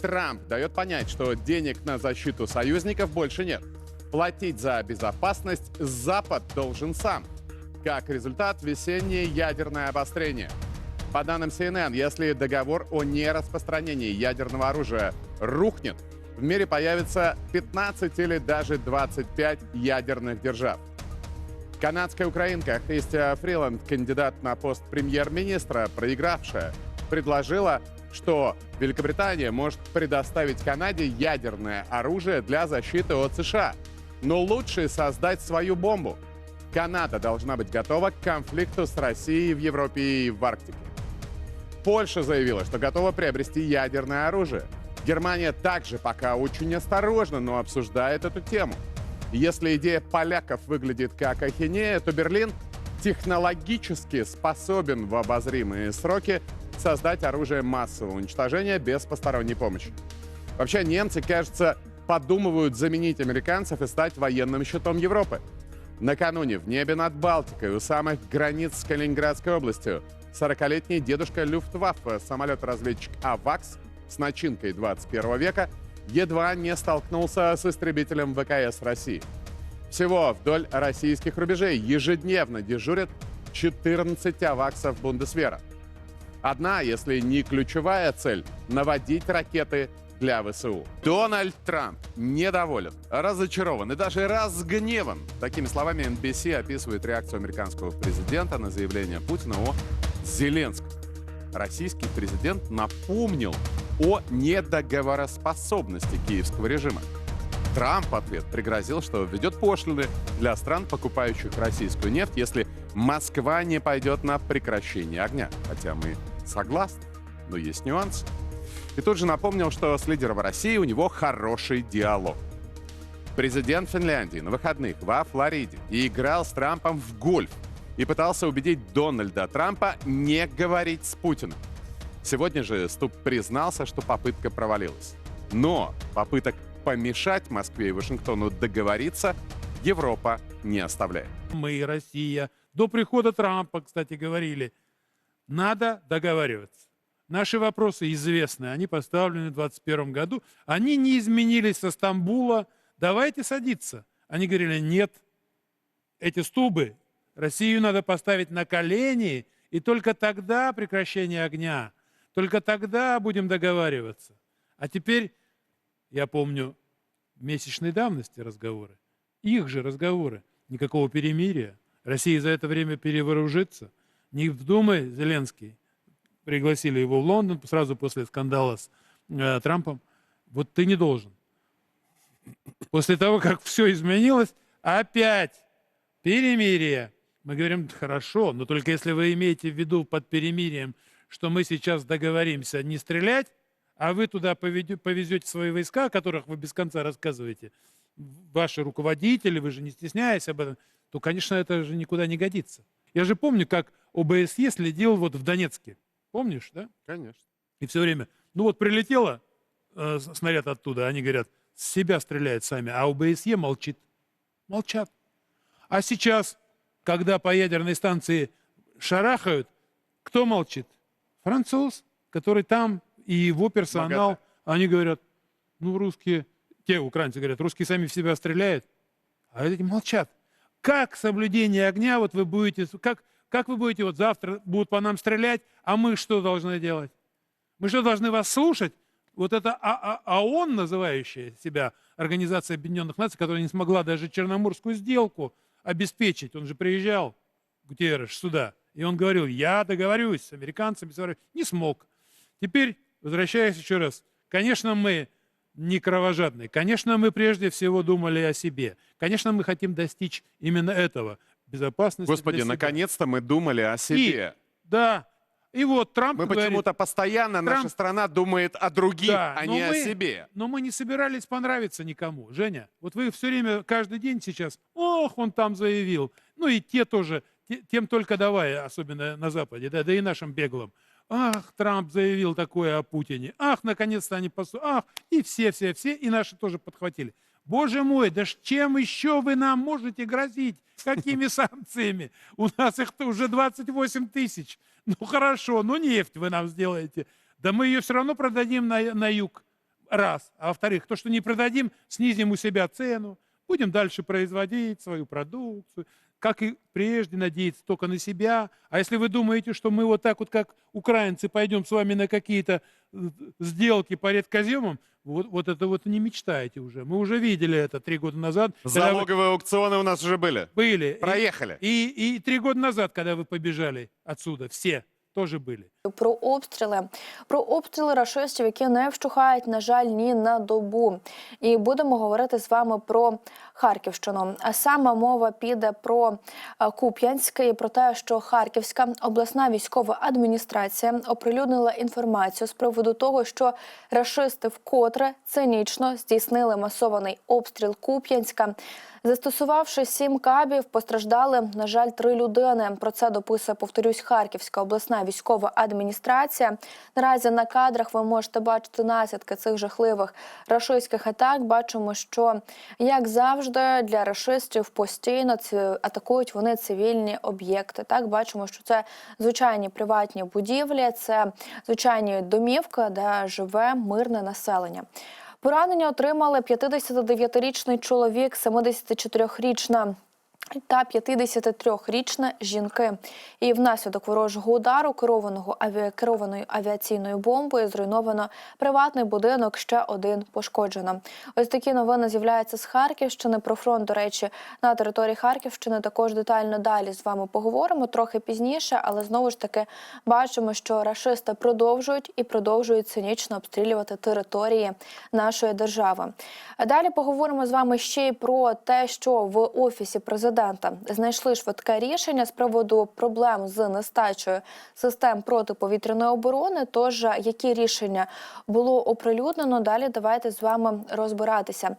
Трамп дает понять, что денег на защиту союзников больше нет. Платить за безопасность Запад должен сам. Как результат, весеннее ядерное обострение. По данным CNN, если договор о нераспространении ядерного оружия рухнет, в мире появится 15 или даже 25 ядерных держав. Канадская украинка Христия Фриланд, кандидат на пост премьер-министра, проигравшая, предложила, что Великобритания может предоставить Канаде ядерное оружие для защиты от США. Но лучше создать свою бомбу. Канада должна быть готова к конфликту с Россией в Европе и в Арктике. Польша заявила, что готова приобрести ядерное оружие. Германия также пока очень осторожно, но обсуждает эту тему. Если идея поляков выглядит как ахинея, то Берлин технологически способен в обозримые сроки создать оружие массового уничтожения без посторонней помощи. Вообще немцы, кажется, подумывают заменить американцев и стать военным щитом Европы. Накануне в небе над Балтикой у самых границ с Калининградской областью 40-летний дедушка Люфтваффе, самолет-разведчик «Авакс» с начинкой 21 века, едва не столкнулся с истребителем ВКС России. Всего вдоль российских рубежей ежедневно дежурят 14 аваксов Бундесвера. Одна, если не ключевая цель – наводить ракеты для ВСУ. Дональд Трамп недоволен, разочарован и даже разгневан. Такими словами NBC описывает реакцию американского президента на заявление Путина о Зеленском. Российский президент напомнил о недоговороспособности киевского режима. Трамп в ответ пригрозил, что введет пошлины для стран, покупающих российскую нефть, если Москва не пойдет на прекращение огня. Хотя мы согласны, но есть нюансы. И тут же напомнил, что с лидером России у него хороший диалог. Президент Финляндии на выходных во Флориде и играл с Трампом в гольф и пытался убедить Дональда Трампа не говорить с Путиным. Сегодня же Ступ признался, что попытка провалилась. Но попыток помешать Москве и Вашингтону договориться Европа не оставляет. Мы, Россия, до прихода Трампа, кстати, говорили, надо договариваться. Наши вопросы известны, они поставлены в 2021 году. Они не изменились со Стамбула. Давайте садиться. Они говорили, нет, эти стубы Россию надо поставить на колени, и только тогда прекращение огня, только тогда будем договариваться. А теперь, я помню, месячной давности разговоры, их же разговоры, никакого перемирия. Россия за это время перевооружится. Не вдумай, Зеленский, пригласили его в Лондон сразу после скандала с э, Трампом. Вот ты не должен. После того, как все изменилось, опять перемирие. Мы говорим, хорошо, но только если вы имеете в виду под перемирием, что мы сейчас договоримся не стрелять, а вы туда повезете свои войска, о которых вы без конца рассказываете, ваши руководители, вы же не стесняясь об этом, то, конечно, это же никуда не годится. Я же помню, как ОБСЕ следил вот в Донецке. Помнишь, да? Конечно. И все время, ну вот прилетело э, снаряд оттуда, они говорят, с себя стреляют сами, а ОБСЕ молчит. Молчат. А сейчас, когда по ядерной станции шарахают, кто молчит? Француз, который там, и его персонал, Богато. они говорят, ну русские, те украинцы говорят, русские сами в себя стреляют, а эти молчат. Как соблюдение огня, вот вы будете, как, как вы будете вот завтра будут по нам стрелять, а мы что должны делать? Мы что, должны вас слушать? Вот это А- А- ООН, называющая себя Организация Объединенных Наций, которая не смогла даже Черноморскую сделку обеспечить. Он же приезжал, Гутерреш, сюда. И он говорил, я договорюсь с американцами. Не смог. Теперь, возвращаясь еще раз, конечно, мы не кровожадные. Конечно, мы прежде всего думали о себе. Конечно, мы хотим достичь именно этого. Безопасности Господи, наконец-то мы думали о себе. Да. И вот Трамп Мы говорит, почему-то постоянно, наша Трамп- страна думает о других, Да, а не мы- о себе. Но мы не собирались понравиться никому. Женя, вот вы все время, каждый день сейчас, ох, он там заявил. Ну и те тоже, те- тем только давай, особенно на Западе, да, да и нашим беглым. Ах, Трамп заявил такое о Путине. Ах, наконец-то они посу... Ах, и все, все, все, и наши тоже подхватили. Боже мой, да чем еще вы нам можете грозить? Какими санкциями? У нас их уже 28 тысяч. Ну хорошо, ну нефть вы нам сделаете. Да мы ее все равно продадим на, на юг. раз. А во-вторых, то, что не продадим, снизим у себя цену, будем дальше производить свою продукцию, как и прежде, надеяться только на себя. А если вы думаете, что мы вот так вот, как украинцы, пойдем с вами на какие-то э, сделки по редкоземам, вот, вот это вот не мечтаете уже. Мы уже видели это три года назад. когда вы Залоговые аукционы у нас уже были. были. И- Проехали. И, и три года назад, когда вы побежали отсюда, все тоже были. Про обстріли, про обстріли рашистів, які не вщухають, на жаль, ні на добу. І будемо говорити з вами про Харківщину. А саме мова піде про е, Куп'янськ і про те, що Харківська обласна військова адміністрація оприлюднила інформацію з приводу того, що рашисти вкотре цинічно здійснили масований обстріл Куп'янська. Застосувавши сім кабів, постраждали, на жаль, три людини. Про це дописує, повторюсь, Харківська обласна військова адміністрація. Наразі на кадрах ви можете бачити наслідки цих жахливих рашистських атак. Бачимо, що як завжди для рашистів постійно атакують вони цивільні об'єкти. Так бачимо, що це звичайні приватні будівлі, це звичайні домівки, де живе мирне населення. Поранення отримали 59-річний чоловік, 74-річна та 53-річна жінки. І внаслідок ворожого удару керованого авіа... керованою авіаційною бомбою зруйновано приватний будинок. Ще один пошкоджено. Ось такі новини з'являються з Харківщини. Про фронт, до речі, на території Харківщини також детально далі з вами поговоримо трохи пізніше, але знову ж таки бачимо, що рашисти продовжують і продовжують цинічно обстрілювати території нашої держави. Далі поговоримо з вами ще й про те, що в офісі президента знайшли швидке рішення з приводу проблем з нестачею систем протиповітряної оборони. Тож які рішення було оприлюднено? Далі давайте з вами розбиратися.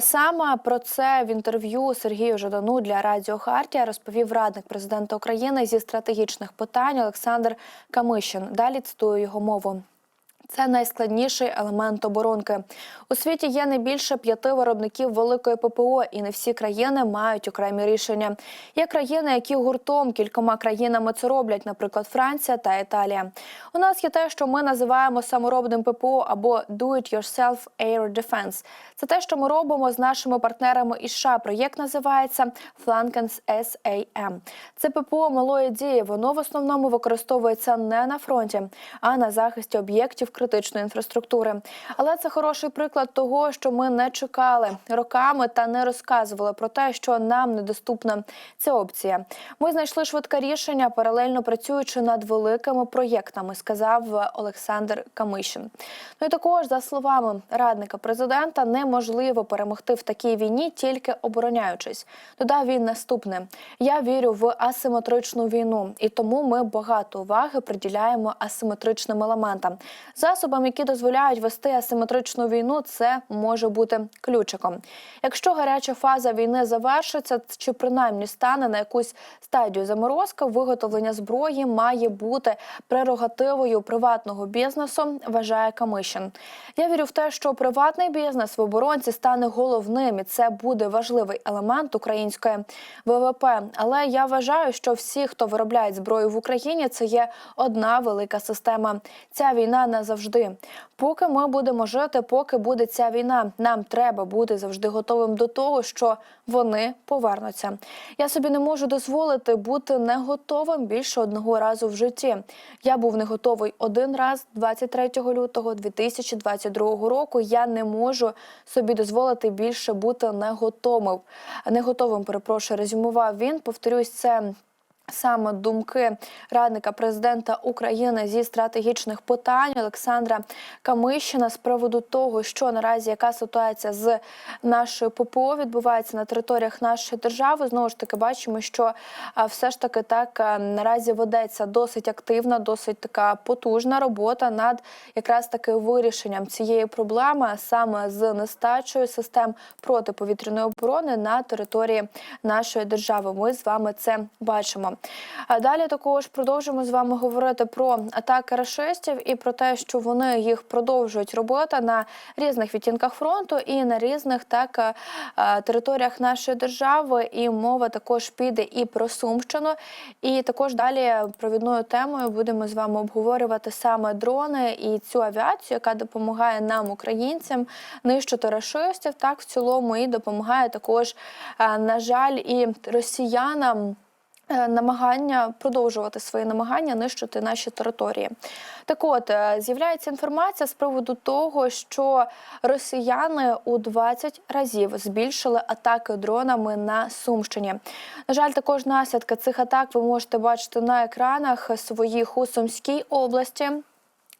Саме про це в інтерв'ю Сергію Жадану для Радіо Хартія розповів радник президента України зі стратегічних питань Олександр Камишин. Далі цитую його мову. Це найскладніший елемент оборонки. У світі є не більше п'яти виробників великої ППО, і не всі країни мають окремі рішення. Є країни, які гуртом кількома країнами це роблять, наприклад, Франція та Італія. У нас є те, що ми називаємо саморобним ППО або Do-it-yourself Air Defense. Це те, що ми робимо з нашими партнерами із США. Проєкт називається Flankens SAM. Це ППО малої дії. Воно в основному використовується не на фронті, а на захисті об'єктів критичної інфраструктури. Але це хороший приклад того, що ми не чекали роками та не розказували про те, що нам недоступна ця опція. Ми знайшли швидке рішення, паралельно працюючи над великими проєктами, сказав Олександр Камишин. Ну і також, за словами радника президента, неможливо перемогти в такій війні, тільки обороняючись. Додав він наступне: я вірю в асиметричну війну, і тому ми багато уваги приділяємо асиметричним елементам. Засобам, які дозволяють вести асиметричну війну, це може бути ключиком. Якщо гаряча фаза війни завершиться, чи принаймні стане на якусь стадію заморозка, виготовлення зброї має бути прерогативою приватного бізнесу, вважає Камишин. Я вірю в те, що приватний бізнес в оборонці стане головним, і це буде важливий елемент української ВВП. Але я вважаю, що всі, хто виробляють зброю в Україні, це є одна велика система. Ця війна назавжди. Поки ми будемо жити, поки буде ця війна, нам треба бути завжди готовим до того, що вони повернуться. Я собі не можу дозволити бути не готовим більше одного разу в житті. Я був не готовий один раз 23 лютого 2022 року. Я не можу собі дозволити більше бути не готовим. Не готовим, перепрошую, резюмував він. Повторюсь, це. Саме думки радника президента України зі стратегічних питань Олександра Камищина з приводу того, що наразі яка ситуація з нашою ППО відбувається на територіях нашої держави. Знову ж таки, бачимо, що все ж таки так наразі ведеться досить активна, досить така потужна робота над якраз таки вирішенням цієї проблеми, саме з нестачею систем протиповітряної оборони на території нашої держави. Ми з вами це бачимо. Сумщину. А далі також продовжимо з вами говорити про атаки рашистів і про те, що вони їх продовжують робити на різних відтінках фронту і на різних так е, е, територіях нашої держави. І мова також піде і про Сумщину. І також далі провідною темою будемо з вами обговорювати саме дрони і цю авіацію, яка допомагає нам, українцям, нищити рашистів. Так в цілому і допомагає також, е, на жаль, і росіянам. Е, Намагання продовжувати свої намагання нищити наші території. Так от е, з'являється інформація з приводу того, що росіяни у 20 разів збільшили атаки дронами на Сумщині. На жаль, також наслідки цих атак ви можете бачити на екранах своїх у Сумській області.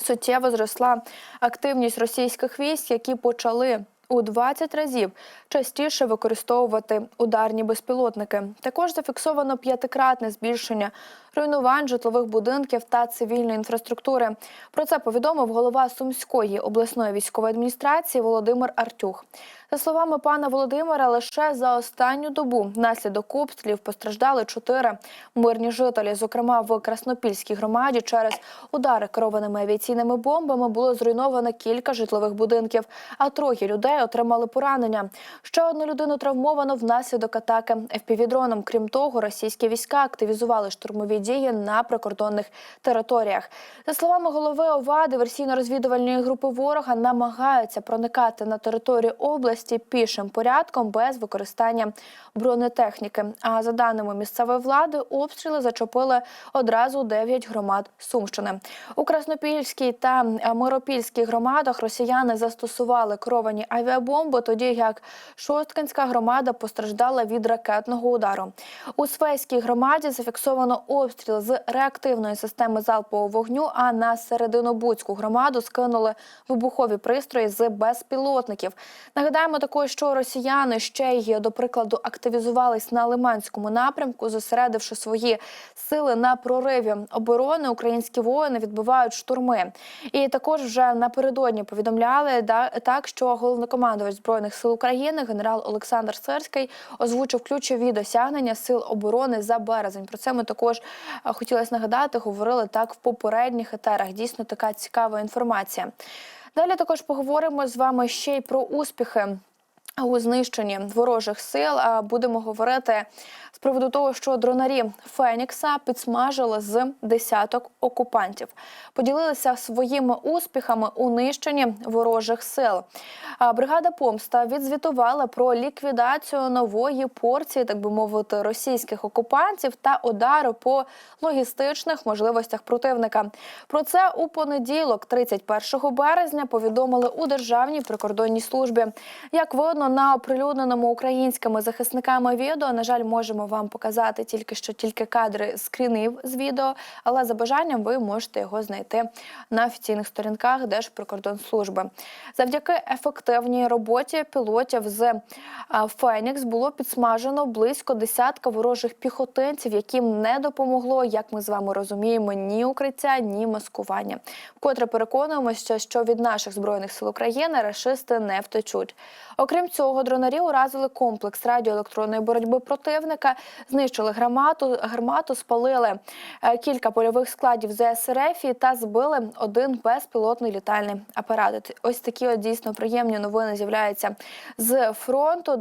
Суттєво зросла активність російських військ, які почали у 20 разів частіше використовувати ударні безпілотники. Також зафіксовано п'ятикратне збільшення руйнувань житлових будинків та цивільної інфраструктури. Про це повідомив голова Сумської обласної військової адміністрації Володимир Артюх. За словами пана Володимира, лише за останню добу внаслідок обстрілів постраждали чотири мирні жителі. Зокрема, в Краснопільській громаді через удари керованими авіаційними бомбами було зруйновано кілька житлових будинків, а троє людей отримали поранення. Ще одну людину травмовано внаслідок атаки FPV-дроном. Крім того, російські війська активізували штурмові дії на прикордонних територіях. За словами голови ОВА, диверсійно-розвідувальної групи ворога намагаються проникати на територію області пішим порядком без використання бронетехніки. А за даними місцевої влади, обстріли зачепили одразу 9 громад Сумщини. У Краснопільській та Миропільській громадах росіяни застосували керовані авіабомби, тоді як Шосткинська громада постраждала від ракетного удару. У Свейській громаді зафіксовано обстріл з реактивної системи залпового вогню. А на серединобудську громаду скинули вибухові пристрої з безпілотників. Нагадаємо також, що росіяни ще й до прикладу активізувались на Лиманському напрямку, зосередивши свої сили на прориві оборони. Українські воїни відбивають штурми. І також вже напередодні повідомляли так, що головнокомандувач збройних сил України генерал Олександр Сверський озвучив ключові досягнення сил оборони за березень. Про це ми також е, хотілося нагадати, говорили так в попередніх етерах. Дійсно, така цікава інформація. Далі також поговоримо з вами ще й про успіхи у знищенні ворожих сил. А будемо говорити з приводу того, що дронарі Фенікса підсмажили з десяток окупантів, поділилися своїми успіхами у нищенні ворожих сил. А бригада помста відзвітувала про ліквідацію нової порції, так би мовити, російських окупантів та удару по логістичних можливостях противника. Про це у понеділок, 31 березня, повідомили у державній прикордонній службі. Як видно на оприлюдненому українськими захисниками відео, на жаль, можемо вам показати тільки що тільки кадри скрінів з відео, але за бажанням ви можете його знайти на офіційних сторінках Держприкордонслужби. Завдяки ефективній роботі пілотів з Фенікс було підсмажено близько десятка ворожих піхотинців, яким не допомогло, як ми з вами розуміємо, ні укриття, ні маскування. Вкотре переконуємося, що від наших збройних сил України рашисти не втечуть. Окрім цього, дронарі уразили комплекс радіоелектронної боротьби противника, знищили гармату, гармату спалили е, кілька польових складів ЗСРФ та збили один безпілотний літальний апарат. Ось такі от дійсно приємні новини з'являються з фронту.